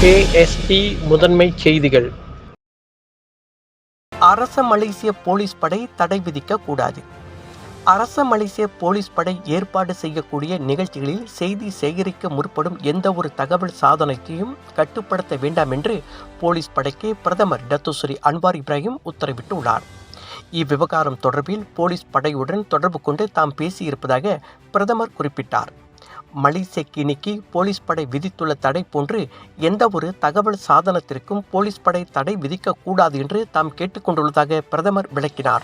KST முதன்மை செய்திகள். அரச மலேசிய போலீஸ் படை தடை விதிக்க கூடாது. அரச மலேசிய போலீஸ் படை ஏற்பாடு செய்யக்கூடிய நிகழ்ச்சிகளில் செய்தி சேகரிக்க முற்படும் எந்த ஒரு தகவல் சாதனத்தையும் கட்டுப்படுத்த வேண்டாம் என்று போலீஸ் படைக்கு பிரதமர் டத்துஸ்ரீ அன்வார் இப்ராஹிம் உத்தரவிட்டுள்ளார். இவ்விவகாரம் தொடர்பில் போலீஸ் படையுடன் தொடர்பு கொண்டு தாம் பேசியிருப்பதாக பிரதமர் குறிப்பிட்டார். மலேசிய கிணிக்கு போலீஸ் படை விதித்துள்ள தடை போன்று எந்த ஒரு தகவல் சாதனத்திற்கும் போலீஸ் படை தடை விதிக்கக்கூடாது என்று தாம் கேட்டுக்கொண்டுள்ளதாக பிரதமர் விளக்கினார்.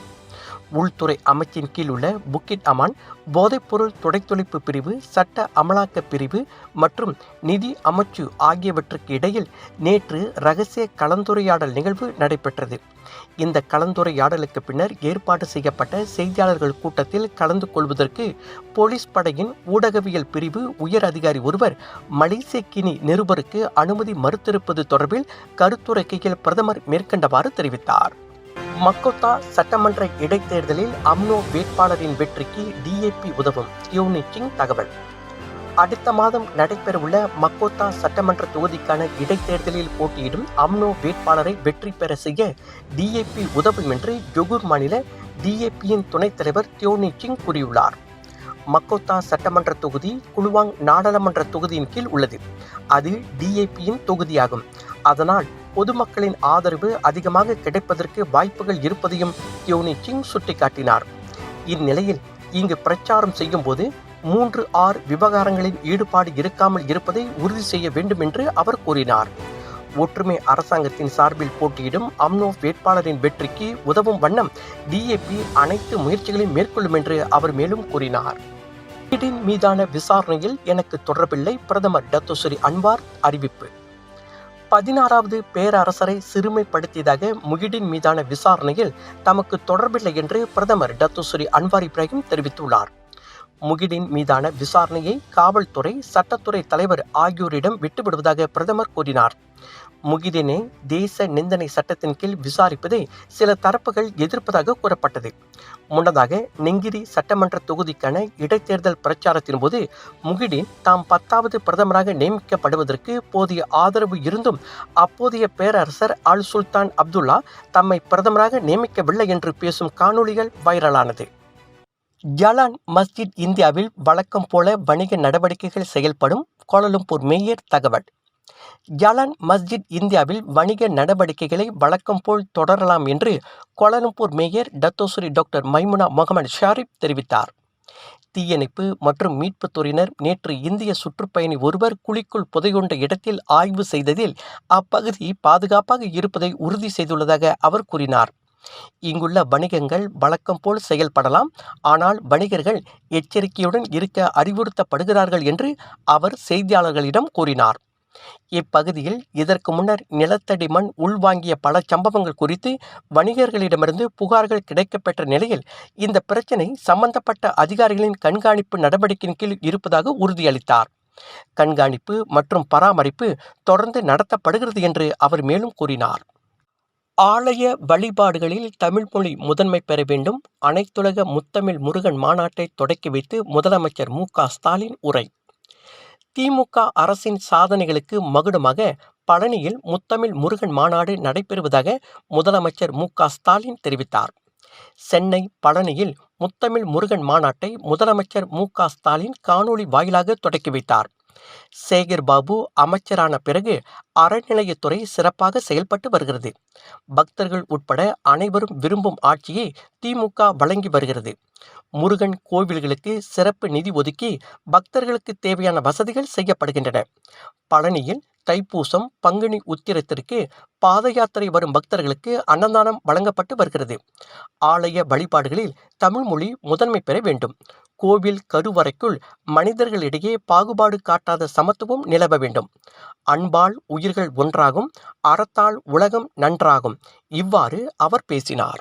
உள்துறை அமைச்சின் கீழ் உள்ள புக்கிட் அமான் போதைப்பொருள் துடைத்தொழிப்பு பிரிவு சட்ட அமலாக்க பிரிவு மற்றும் நிதி அமைச்சு ஆகியவற்றுக்கு இடையில் நேற்று ரகசிய கலந்துரையாடல் நிகழ்வு நடைபெற்றது. இந்த கலந்துரையாடலுக்கு பின்னர் ஏற்பாடு செய்யப்பட்ட செய்தியாளர்கள் கூட்டத்தில் கலந்து கொள்வதற்கு போலீஸ் படையின் ஊடகவியல் பிரிவு உயர் அதிகாரி ஒருவர் மலேசிய கினி நிருபருக்கு அனுமதி மறுத்திருப்பது தொடர்பில் கருத்துரைக்கையில் பிரதமர் மேற்கண்டவாறு தெரிவித்தார். மக்கோத்தா சட்டமன்ற இடைத்தேர்தலில் அம்னோ வேட்பாளரின் வெற்றிக்கு டிஏபி உதவும். யூனி சிங் தகவல். அடுத்த மாதம் நடைபெறவுள்ள மக்கோத்தா சட்டமன்ற தொகுதிக்கான இடைத்தேர்தலில் போட்டியிடும் அம்னோ வேட்பாளரை வெற்றி பெற செய்ய டிஏபி உதவும் என்று ஜொகூர் மாநில டிஏபியின் துணைத் தலைவர் தியோனி சிங் கூறியுள்ளார். மக்கோத்தா சட்டமன்ற தொகுதி குலுவாங் நாடாளுமன்ற தொகுதியின் கீழ் உள்ளது. அது டிஏபியின் தொகுதியாகும். அதனால் பொதுமக்களின் ஆதரவு அதிகமாக கிடைப்பதற்கு வாய்ப்புகள் இருப்பதையும் யோனி சிங் சுட்டிக்காட்டினார். இந்நிலையில் இங்கு பிரச்சாரம் செய்யும் போது மூன்று ஆறு விவகாரங்களின் ஈடுபாடு இருக்காமல் இருப்பதை உறுதி செய்ய வேண்டும் என்று அவர் கூறினார். ஒற்றுமை அரசாங்கத்தின் சார்பில் போட்டியிடும் அம்னோ வேட்பாளரின் வெற்றிக்கு உதவும் வண்ணம் டிஏபி அனைத்து முயற்சிகளையும் மேற்கொள்ளும் என்று அவர் மேலும் கூறினார். மீதான விசாரணையில் எனக்கு தொடர்பில்லை. பிரதமர் டத்தோசரி அன்வார் அறிவிப்பு. பதினாறாவது பேரரசரை சிறுமைப்படுத்தியதாக முகிடின் மீதான விசாரணையில் தமக்கு தொடர்பில்லை என்று பிரதமர் டத்துஸ்ரீ அன்வார் இப்ராஹிம் தெரிவித்துள்ளார். முகிடின் மீதான விசாரணையை காவல்துறை சட்டத்துறை தலைவர் ஆகியோரிடம் விட்டுவிடுவதாக பிரதமர் கூறினார். முகிதினை தேச நிந்தனை சட்டத்தின் கீழ் விசாரிப்பதை சில தரப்புகள் எதிர்ப்பதாக கூறப்பட்டது. முன்னதாக நெங்கிரி சட்டமன்ற தொகுதிக்கான இடைத்தேர்தல் பிரச்சாரத்தின் போது முகிடின் தாம் பத்தாவது பிரதமராக நியமிக்கப்படுவதற்கு போதிய ஆதரவு இருந்தும் அப்போதைய பேரரசர் அல் சுல்தான் அப்துல்லா தம்மை பிரதமராக நியமிக்கவில்லை என்று பேசும் காணொளிகள் வைரலானது. ஜலான் மஸ்ஜித் இந்தியாவில் வழக்கம் போல வணிக நடவடிக்கைகள் செயல்படும் கோலலம்பூர் மேயர் தகவல். ஜலான் மஸ்ஜித் இந்தியாவில் வணிக நடவடிக்கைகளை வழக்கம் போல் தொடரலாம் என்று Kuala Lumpur mayor Datuk Seri doctor Maimunah Mohamed Sharif தெரிவித்தார். தீயணைப்பு மற்றும் மீட்புத் துறையினர் நேற்று இந்திய சுற்றுப்பயணி ஒருவர் குழிக்குள் புதையுண்ட இடத்தில் ஆய்வு செய்ததில் அப்பகுதி பாதுகாப்பாக இருப்பதை உறுதி செய்துள்ளதாக அவர் கூறினார். இங்குள்ள வணிகங்கள் வழக்கம் போல் செயல்படலாம் ஆனால் வணிகர்கள் எச்சரிக்கையுடன் இருக்க அறிவுறுத்தப்படுகிறார்கள் என்று அவர் செய்தியாளர்களிடம் கூறினார். இப்பகுதியில் இதற்கு முன்னர் நிலத்தடி மண் உள்வாங்கிய பல சம்பவங்கள் குறித்து வணிகர்களிடமிருந்து புகார்கள் கிடைக்கப்பெற்ற நிலையில் இந்த பிரச்சினை சம்பந்தப்பட்ட அதிகாரிகளின் கண்காணிப்பு நடவடிக்கையின் கீழ் இருப்பதாக உறுதியளித்தார். கண்காணிப்பு மற்றும் பராமரிப்பு தொடர்ந்து நடத்தப்படுகிறது என்று அவர் மேலும் கூறினார். ஆலய வழிபாடுகளில் தமிழ் மொழி முதன்மை பெற வேண்டும். அனைத்துலக முத்தமிழ் முருகன் மாநாட்டை தொடக்கி வைத்து முதலமைச்சர் மு ஸ்டாலின் உரை. திமுக அரசின் சாதனைகளுக்கு மகுடமாக பழனியில் முத்தமிழ் முருகன் மாநாடு நடைபெறுவதாக முதலமைச்சர் மு ஸ்டாலின் தெரிவித்தார். சென்னை பழனியில் முத்தமிழ் முருகன் மாநாட்டை முதலமைச்சர் மு ஸ்டாலின் காணொலி வாயிலாக தொடக்கி வைத்தார். சேகர் பாபு அமைச்சரான பிறகு அறநிலையத்துறை சிறப்பாக செயல்பட்டு வருகிறது. பக்தர்கள் உட்பட அனைவரும் விரும்பும் ஆட்சியை திமுக வழங்கி வருகிறது. முருகன் கோவில்களுக்கு சிறப்பு நிதி ஒதுக்கி பக்தர்களுக்கு தேவையான வசதிகள் செய்யப்படுகின்றன. பழனியில் தைப்பூசம் பங்குனி உத்திரத்திற்கு பாத யாத்திரை வரும் பக்தர்களுக்கு அன்னதானம் வழங்கப்பட்டு வருகிறது. ஆலய வழிபாடுகளில் தமிழ் மொழி முதன்மை பெற வேண்டும். கோவில் கருவறைக்குள் மனிதர்களிடையே பாகுபாடு காட்டாத சமத்துவம் நிலவ வேண்டும். அன்பால் உயிர்கள் ஒன்றாகும் அறத்தால் உலகம் நன்றாகும். இவ்வாறு அவர் பேசினார்.